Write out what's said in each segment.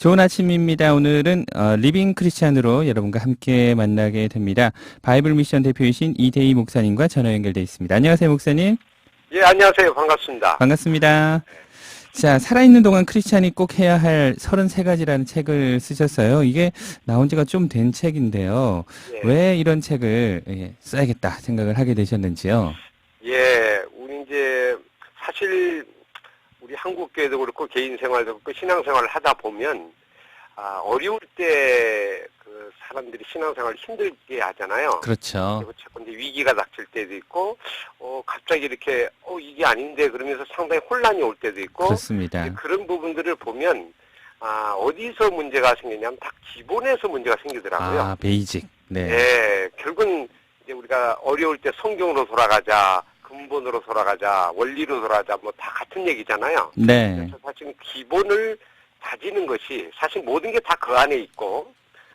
좋은 아침입니다. 오늘은 어, 리빙 크리스찬으로 여러분과 함께 만나게 됩니다. 바이블 미션 대표이신 이대희 목사님과 전화 연결돼 있습니다. 안녕하세요, 목사님. 예, 안녕하세요. 반갑습니다. 반갑습니다. 자, 살아있는 동안 크리스찬이 꼭 해야 할 33가지라는 책을 쓰셨어요. 이게 나온 지가 좀 된 책인데요. 예, 왜 이런 책을 예, 써야겠다 생각을 하게 되셨는지요? 예, 우리 이제 사실 한국 교회도 그렇고 개인 생활도 그렇고 신앙 생활을 하다 보면 아, 어려울 때 그 사람들이 신앙 생활을 힘들게 하잖아요. 그렇죠. 그리고 자꾸 이제 위기가 닥칠 때도 있고, 어, 갑자기 이렇게, 어, 이게 아닌데 그러면서 상당히 혼란이 올 때도 있고, 그렇습니다. 그런 부분들을 보면, 아, 어디서 문제가 생기냐면 다 기본에서 문제가 생기더라고요. 아, 베이직. 네. 예, 결국은 이제 우리가 어려울 때 성경으로 돌아가자, 근본으로 돌아가자, 원리로 돌아가자, 뭐 다 같은 얘기잖아요. 네. 그래서 사실은 기본을 다지는 것이 사실 모든 게 다 그 안에 있고,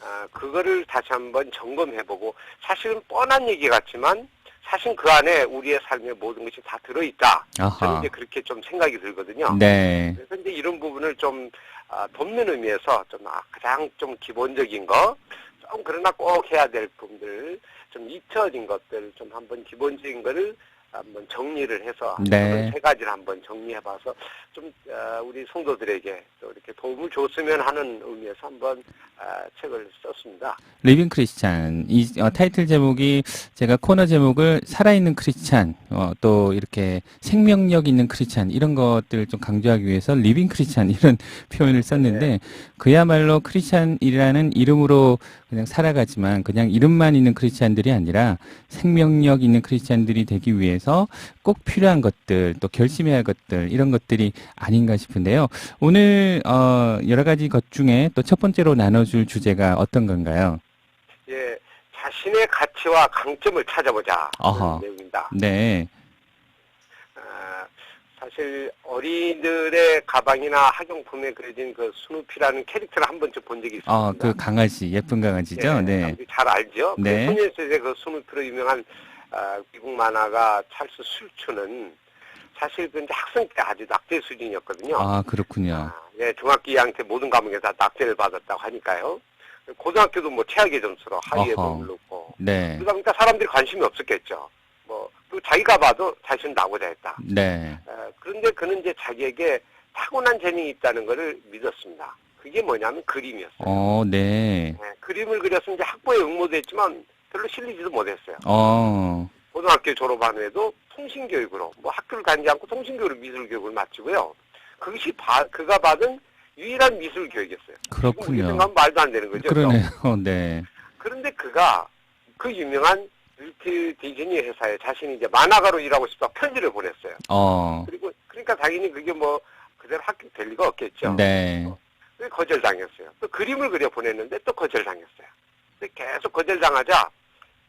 아, 그거를 다시 한번 점검해보고, 사실은 뻔한 얘기 같지만, 사실 그 안에 우리의 삶의 모든 것이 다 들어있다. 저는 아하. 이제 그렇게 좀 생각이 들거든요. 네. 그래서 이제 이런 부분을 좀 아, 돕는 의미에서 좀 아, 가장 좀 기본적인 거, 좀 그러나 꼭 해야 될 부분들, 좀 잊혀진 것들, 좀 한번 기본적인 거를 한번 정리를 해서 네. 세 가지를 한번 정리해봐서 좀 아, 우리 성도들에게 또 이렇게 도움을 줬으면 하는 의미에서 한번 아, 책을 썼습니다. 리빙 크리스찬 이 어, 타이틀 제목이 제가 코너 제목을 살아있는 크리스찬 어, 또 이렇게 생명력 있는 크리스찬 이런 것들을 좀 강조하기 위해서 리빙 크리스찬 이런 표현을 썼는데 그야말로 크리스찬이라는 이름으로 그냥 살아가지만 그냥 이름만 있는 크리스찬들이 아니라 생명력 있는 크리스찬들이 되기 위해서 꼭 필요한 것들 또 결심해야 할 것들 이런 것들이 아닌가 싶은데요. 오늘 어, 여러 가지 것 중에 또 첫 번째로 나눠줄 주제가 어떤 건가요? 예, 자신의 가치와 강점을 찾아보자. 어허. 내용입니다. 네, 아, 사실 어린이들의 가방이나 학용품에 그려진 그 스누피라는 캐릭터를 한 번쯤 본 적이 있습니다. 어, 그 강아지 예쁜 강아지죠. 예, 네, 잘 알죠. 네. 그 소녀시대 그 스누피로 유명한 아, 미국 만화가 찰스 술추는 사실 그 이제 학생 때 아주 낙제 수준이었거든요. 아 그렇군요. 아, 예, 중학교 2학년 때 모든 과목에 다 낙제를 받았다고 하니까요. 고등학교도 뭐 최악의 점수로 하위에. 머물렀고. 네, 그러다 보니까 사람들이 관심이 없었겠죠. 자기가 봐도 자신은 나고자 했다. 네, 어, 그런데 그는 이제 자기에게 타고난 재능이 있다는 것을 믿었습니다. 그게 뭐냐면 그림이었어요. 어, 네, 네, 그림을 그려서 이제 학부에 응모도 했지만 별로 실리지도 못했어요. 어, 고등학교 졸업한 후에도 통신교육으로, 뭐 학교를 다니지 않고 통신교육으로 미술교육을 마치고요. 그것이 바- 그가 받은 유일한 미술 교육이었어요. 지금 우리 그렇군요. 생각하면 말도 안 되는 거죠. 그러네요. 네, 그런데 그가 그 유명한 윌트 디즈니 회사에 자신이 이제 만화가로 일하고 싶다 편지를 보냈어요. 어, 그리고 그러니까 당연히 그게 뭐 그대로 합격될 리가 없겠죠. 네, 그래서 거절당했어요. 또 그림을 그려 보냈는데 또 거절당했어요. 계속 거절당하자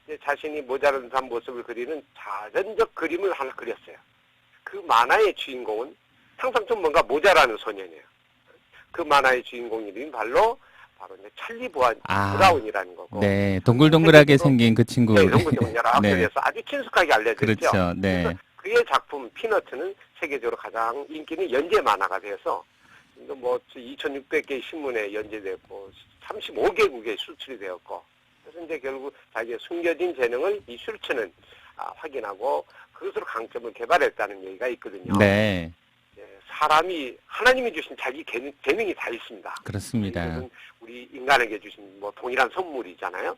이제 자신이 모자란 듯한 모습을 그리는 자전적 그림을 하나 그렸어요. 그 만화의 주인공은 항상 좀 뭔가 모자라는 소년이에요. 그 만화의 주인공 이름이 바로 바로 이제 찰리 보안 아. 브라운이라는 거고. 네, 동글동글하게 생긴 그 친구. 네, 것들 여러 네. 학교에서 아주 친숙하게 알려져 있죠. 그렇죠. 네, 그래서 그의 작품 피너트는 세계적으로 가장 인기 있는 연재 만화가 돼서 뭐 2,600개 신문에 연재됐고 35개국에 수출이 되었고 그래서 이제 결국 자기의 숨겨진 재능을 이 슐츠는 아, 확인하고 그것으로 강점을 개발했다는 얘기가 있거든요. 네, 예, 사람이 하나님이 주신 자기 재능, 재능이 다 있습니다. 그렇습니다. 이것은 우리 인간에게 주신 뭐 동일한 선물이잖아요.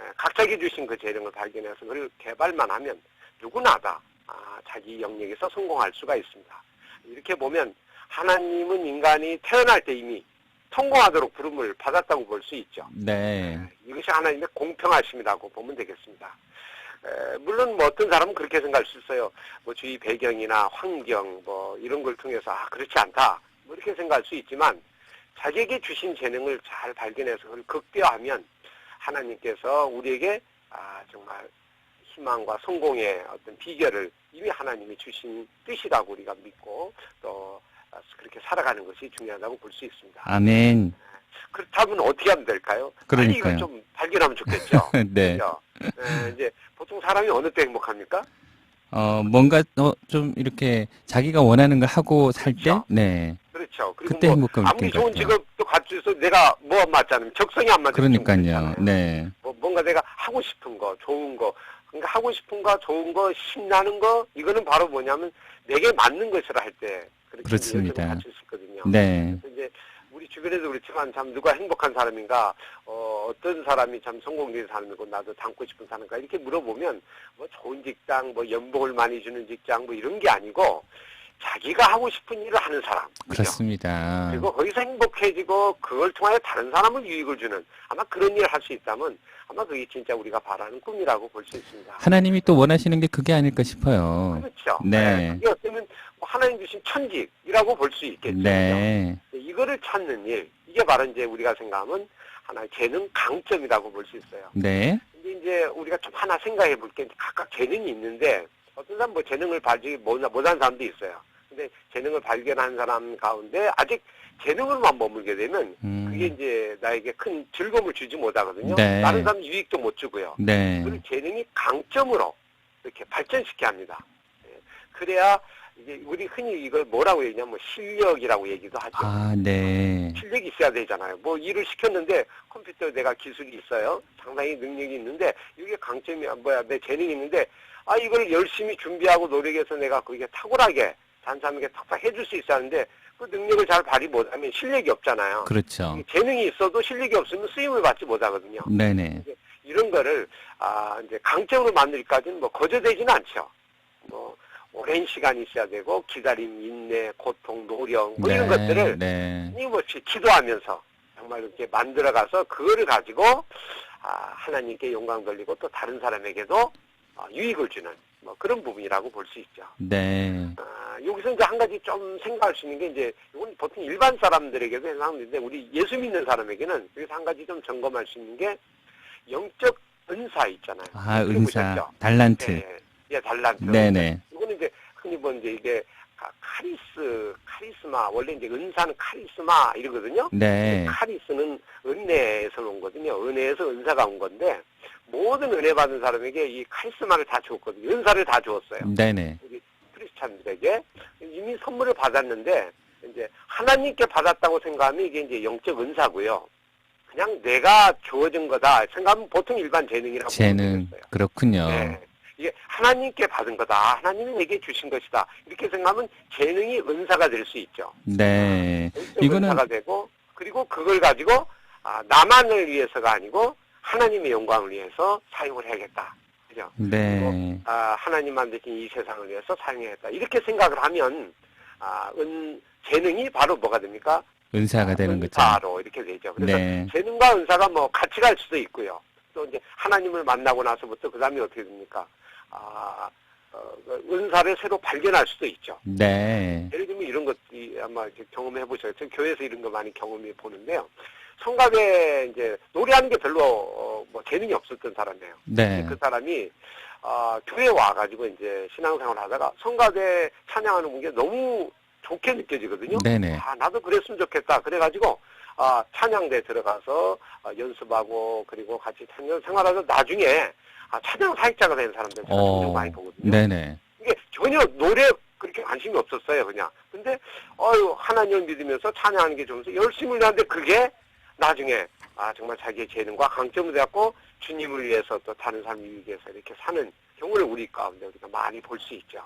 예, 각자에게 주신 그 재능을 발견해서 그걸 개발만 하면 누구나 다 아, 자기 영역에서 성공할 수가 있습니다. 이렇게 보면 하나님은 인간이 태어날 때 이미 성공하도록 부름을 받았다고 볼 수 있죠. 네, 이것이 하나님의 공평하심이라고 보면 되겠습니다. 에, 물론 뭐 어떤 사람은 그렇게 생각할 수 있어요. 뭐 주위 배경이나 환경 뭐 이런 걸 통해서 아 그렇지 않다 뭐 이렇게 생각할 수 있지만 자기에게 주신 재능을 잘 발견해서 그걸 극대화하면 하나님께서 우리에게 아 정말 희망과 성공의 어떤 비결을 이미 하나님이 주신 뜻이라고 우리가 믿고 또 아, 그렇게 살아가는 것이 중요하다고 볼 수 있습니다. 아멘. 그렇다면 어떻게 하면 될까요? 그러니까요. 이걸 좀 발견하면 좋겠죠. 네, 그죠? 에, 이제 보통 사람이 어느 때 행복합니까? 어, 뭔가 어, 좀 이렇게 자기가 원하는 걸 하고 살 때, 그렇죠. 네, 그렇죠. 그렇죠. 그리고 그때 뭐 행복감 아무리 것 좋은. 직업도 갖춰서 내가 뭐 안 맞잖아요. 적성이 안 맞는 그러니까요. 네. 뭐 뭔가 내가 하고 싶은 거, 좋은 거, 그러니까 하고 싶은 거, 좋은 거, 신나는 거 이거는 바로 뭐냐면 내게 맞는 것이라 할 때 그렇게 그렇습니다. 갖출 수 있거든요. 네. 그래서 이제 우리 주변에도 그렇지만 참 누가 행복한 사람인가, 어, 어떤 사람이 참 성공적인 사람이고 나도 닮고 싶은 사람인가 이렇게 물어보면 뭐 좋은 직장, 뭐 연봉을 많이 주는 직장 뭐 이런 게 아니고 자기가 하고 싶은 일을 하는 사람. 그죠? 그렇습니다. 그리고 거기서 행복해지고 그걸 통하여 다른 사람을 유익을 주는 아마 그런 일을 할 수 있다면 아마 그게 진짜 우리가 바라는 꿈이라고 볼 수 있습니다. 하나님이 또 원하시는 게 그게 아닐까 싶어요. 그렇죠. 네. 그게 어쩌면 뭐 하나님 주신 천직이라고 볼 수 있겠죠. 네. 이거를 찾는 일, 이게 바로 이제 우리가 생각하면 하나의 재능 강점이라고 볼 수 있어요. 네. 근데 이제 우리가 좀 하나 생각해 볼 게 각각 재능이 있는데 어떤 사람 뭐 재능을 발지 못한 사람도 있어요. 근데 재능을 발견한 사람 가운데 아직 재능으로만 머물게 되면 음. 그게 이제 나에게 큰 즐거움을 주지 못하거든요. 네. 다른 사람 유익도 못 주고요. 네. 그걸 재능이 강점으로 이렇게 발전시켜야 합니다. 예. 그래야 이제 우리 흔히 이걸 뭐라고 얘기냐면 뭐 실력이라고 얘기도 하죠. 아, 네. 실력이 있어야 되잖아요. 뭐 일을 시켰는데 컴퓨터에 내가 기술이 있어요. 상당히 능력이 있는데 이게 강점이 뭐야 내 재능이 있는데 아 이걸 열심히 준비하고 노력해서 내가 그게 탁월하게 사람에게 탁탁 해줄 수 있어야 하는데 그 능력을 잘 발휘 못하면 실력이 없잖아요. 그렇죠. 재능이 있어도 실력이 없으면 쓰임을 받지 못하거든요. 네네. 이런 거를 아 이제 강점으로 만들기까지는 뭐 거저되지는 않죠. 뭐 오랜 시간이 있어야 되고 기다림, 인내, 고통, 노력 뭐 이런 것들을 네. 끊임없이 기도하면서 정말 이렇게 만들어가서 그거를 가지고 아, 하나님께 영광 돌리고 또 다른 사람에게도 어, 유익을 주는 뭐 그런 부분이라고 볼 수 있죠. 네. 아, 여기서 이제 한 가지 좀 생각할 수 있는 게 이제 이건 보통 일반 사람들에게도 해당하는데 우리 예수 믿는 사람에게는 여기서 한 가지 좀 점검할 수 있는 게 영적 은사 있잖아요. 아, 은사, 들어보셨죠? 달란트. 예, 예, 달란트. 네네. 이거는 이제 흔히 뭐 이제 이게 카- 카리스, 카리스마 원래 이제 은사는 카리스마 이러거든요. 네. 카리스는 은혜에서 온 거거든요. 은혜에서 은사가 온 건데 모든 은혜 받은 사람에게 이 카리스마를 다 주었거든요. 은사를 다 주었어요. 네네. 우리 크리스찬들에게 이미 선물을 받았는데 이제 하나님께 받았다고 생각하면 이게 이제 영적 은사고요. 그냥 내가 주어진 거다 생각하면 보통 일반 재능이라고 재능. 보면. 그렇군요. 네. 이게 하나님께 받은 거다. 하나님이 내게 주신 것이다. 이렇게 생각하면 재능이 은사가 될 수 있죠. 네. 이거는- 은사가 되고 그리고 그걸 가지고 아, 나만을 위해서가 아니고 하나님의 영광을 위해서 사용을 해야겠다. 그죠? 네. 아, 하나님 만드신 이 세상을 위해서 사용해야겠다. 이렇게 생각을 하면 아, 은 재능이 바로 뭐가 됩니까? 은사가 되는 거죠. 은사로 이렇게 되죠. 그래서 네. 재능과 은사가 뭐 같이 갈 수도 있고요. 또 이제 하나님을 만나고 나서부터 그 다음에 어떻게 됩니까? 아, 어, 그 은사를 새로 발견할 수도 있죠. 네. 예를 들면 이런 것이 아마 경험해 보셨죠. 교회에서 이런 거 많이 경험해 보는데요. 성가대 이제 노래하는 게 별로 어, 뭐 재능이 없었던 사람이에요. 네. 그 사람이 아, 교회 와가지고 이제 신앙생활 하다가 성가대 찬양하는 게 너무 좋게 느껴지거든요. 네네. 아, 나도 그랬으면 좋겠다. 그래가지고, 아, 찬양대 들어가서 아, 연습하고, 그리고 같이 찬양 생활하서 나중에, 아, 찬양 사역자가 된 사람들 제가 종종 많이 보거든요. 어, 네네. 이게 전혀 노래 그렇게 관심이 없었어요, 그냥. 근데, 어유 하나님을 믿으면서 찬양하는 게 좋으면서 열심히 하는데 그게 나중에, 아, 정말 자기의 재능과 강점을 갖고 주님을 위해서 또 다른 사람 위해서 이렇게 사는 경우를 우리 가운데 우리가 많이 볼 수 있죠.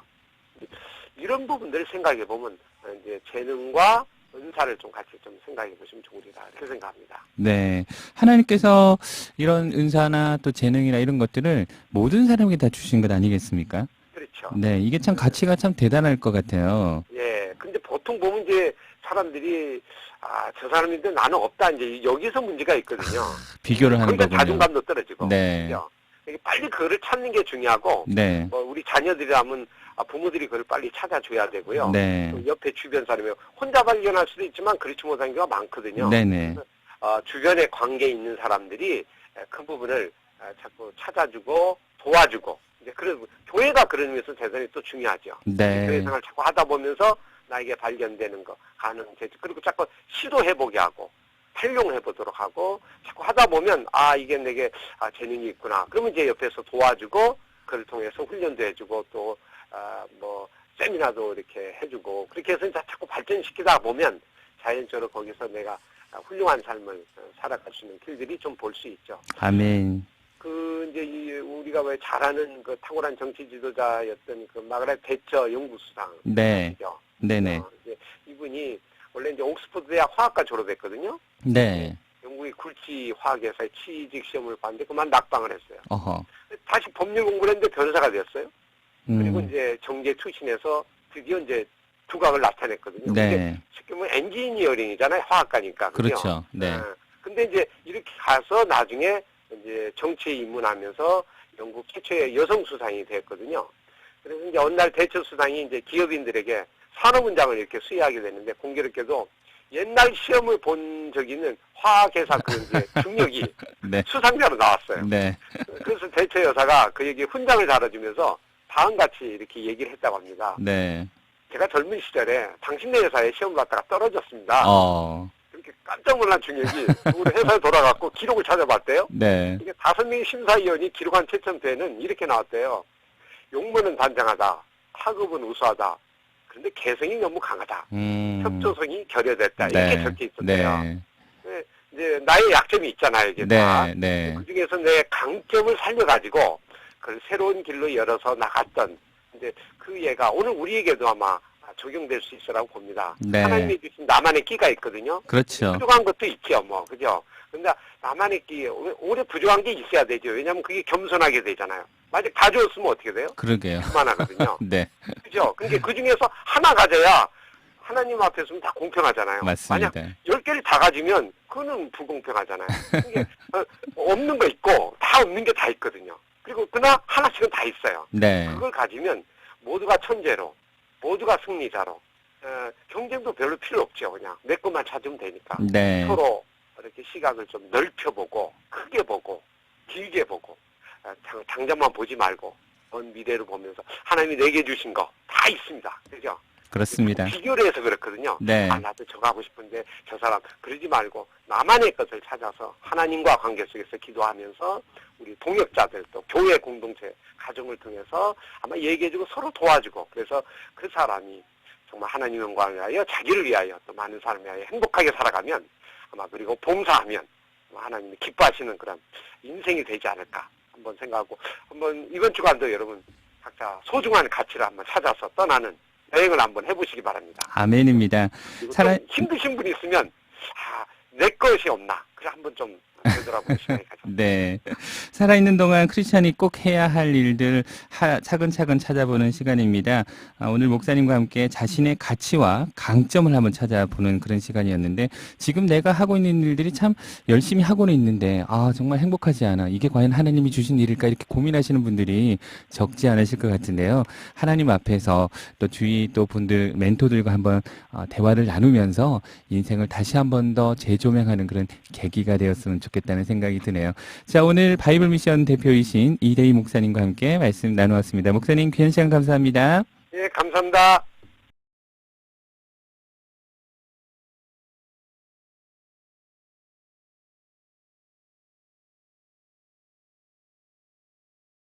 이런 부분들을 생각해 보면 이제 재능과 은사를 좀 같이 좀 생각해 보시면 좋으리라 이렇게 생각합니다. 네. 하나님께서 이런 은사나 또 재능이나 이런 것들을 모든 사람에게 다 주신 것 아니겠습니까? 그렇죠. 네. 이게 참 가치가 참 대단할 것 같아요. 예. 근데 보통 보면 이제 사람들이 아, 저 사람인데 나는 없다. 이제 여기서 문제가 있거든요. 비교를 하는 거군요. 자존감도 떨어지고. 네. 그죠? 빨리 그거를 찾는 게 중요하고, 네. 뭐 우리 자녀들이라면 아, 부모들이 그걸 빨리 찾아줘야 되고요. 네. 또 옆에 주변 사람이 혼자 발견할 수도 있지만 그렇지 못한 경우가 많거든요. 네네. 어, 주변에 관계 있는 사람들이 에, 큰 부분을 어, 자꾸 찾아주고 도와주고 이제 그런 교회가 그런 의미에서 대단히 또 중요하죠. 교회 네. 생활 자꾸 하다 보면서 나에게 발견되는 거 가능 제지 그리고 자꾸 시도해 보게 하고 활용해 보도록 하고 자꾸 하다 보면 아 이게 내게 아, 재능이 있구나 그러면 이제 옆에서 도와주고 그를 통해서 훈련도 해주고 또 아, 뭐 세미나도 이렇게 해주고 그렇게 해서 이제 자꾸 발전시키다 보면 자연적으로 거기서 내가 아, 훌륭한 삶을 어, 살아갈 수 있는 길들이 좀 볼 수 있죠. 아멘. 그 이제 이 우리가 왜잘 아는 그 탁월한 정치 지도자였던 그 마가렛 대처 연구수상 네. 네네. 어, 이분이 원래 이제 옥스퍼드 대학 화학과 졸업했거든요. 네. 영국의 굴지 화학회사에 취직 시험을 봤는데 그만 낙방을 했어요. 어허. 다시 법률 공부를 했는데 변호사가. 그리고 음. 이제 정제 투신해서 드디어 이제 두각을 나타냈거든요. 네. 쉽게 보면 엔지니어링이잖아요. 화학과니까. 그렇죠. 네. 어, 근데 이제 이렇게 가서 나중에 이제 정치에 입문하면서 영국 최초의 여성 수상이 됐거든요. 그래서 이제 어느 날 대처 수상이 이제 기업인들에게 산업문장을 이렇게 수여하게 됐는데 공교롭게도 옛날 시험을 본 적이 있는 화학회사 그 이제 중력이 네. 수상자로 나왔어요. 네. 그래서 대처 여사가 그에게 훈장을 달아주면서 다음같이 이렇게 얘기를 했다고 합니다. 네. 제가 젊은 시절에 당신네 회사에 시험 봤다가 떨어졌습니다. 어. 그렇게 깜짝 놀란 중력이 우리 회사에 돌아갔고 기록을 찾아봤대요. 네. 이게 다섯 명의 심사위원이 기록한 채점표에는 이렇게 나왔대요. 용모는 단장하다. 학업은 우수하다. 그런데 개성이 너무 강하다. 음. 협조성이 결여됐다. 이렇게 적혀 있었대요. 네. 네, 이제 나의 약점이 있잖아요. 이게 다. 네. 네. 그 중에서 내 강점을 살려가지고 그걸 새로운 길로 열어서 나갔던 이제 그 예가 오늘 우리에게도 아마 적용될 수 있으라고 봅니다. 네. 하나님이 주신 나만의 끼가 있거든요. 그렇죠. 부족한 것도 있죠, 뭐, 그죠? 근데 나만의 끼, 오- 오래 부족한 게 있어야 되죠. 왜냐면 그게 겸손하게 되잖아요. 만약 다 줬으면 어떻게 돼요? 그러게요. 그만하거든요. 네. 그죠? 근데 그 중에서 하나 가져야 하나님 앞에 서는 다 공평하잖아요. 맞습니다. 만약 열 개를 다 가지면 그거는 불공평하잖아요. 이게 어, 없는 거 있고 다 없는 게 다 있거든요. 그리고 그나 하나씩은 다 있어요. 네. 그걸 가지면 모두가 천재로, 모두가 승리자로, 어, 경쟁도 별로 필요 없죠. 그냥 내 것만 찾으면 되니까. 네. 서로 이렇게 시각을 좀 넓혀보고, 크게 보고, 길게 보고, 어, 당, 당장만 보지 말고, 먼 미래를 보면서 하나님이 내게 주신 거 다 있습니다. 그죠? 그렇습니다. 비교를 해서 그렇거든요. 네. 아, 나도 저거 하고 싶은데 저 사람 그러지 말고 나만의 것을 찾아서 하나님과 관계 속에서 기도하면서 우리 동역자들 또 교회 공동체 가정을 통해서 아마 얘기해주고 서로 도와주고 그래서 그 사람이 정말 하나님 영광을 위하여 자기를 위하여 또 많은 사람을 위하여 행복하게 살아가면 아마 그리고 봉사하면 하나님이 기뻐하시는 그런 인생이 되지 않을까 한번 생각하고 한번 이번 주간도 여러분 각자 소중한 가치를 한번 찾아서 떠나는 여행을 한번 해보시기 바랍니다. 아멘입니다. 살아- 좀 힘드신 분이 있으면 아, 내 것이 없나 그래 한번 좀 네. 살아있는 동안 크리스찬이 꼭 해야 할 일들 하- 차근차근 찾아보는 시간입니다. 아, 오늘 목사님과 함께 자신의 가치와 강점을 한번 찾아보는 그런 시간이었는데 지금 내가 하고 있는 일들이 참 열심히 하고는 있는데 아, 정말 행복하지 않아. 이게 과연 하나님이 주신 일일까 이렇게 고민하시는 분들이 적지 않으실 것 같은데요. 하나님 앞에서 또 주위 또 분들 멘토들과 한번 어, 대화를 나누면서 인생을 다시 한번 더 재조명하는 그런 계기가 되었으면 좋겠다는 생각이 드네요. 자, 오늘 바이블 미션 대표이신 이대희 목사님과 함께 말씀 나누었습니다. 목사님 귀한 시간 감사합니다. 예, 감사합니다.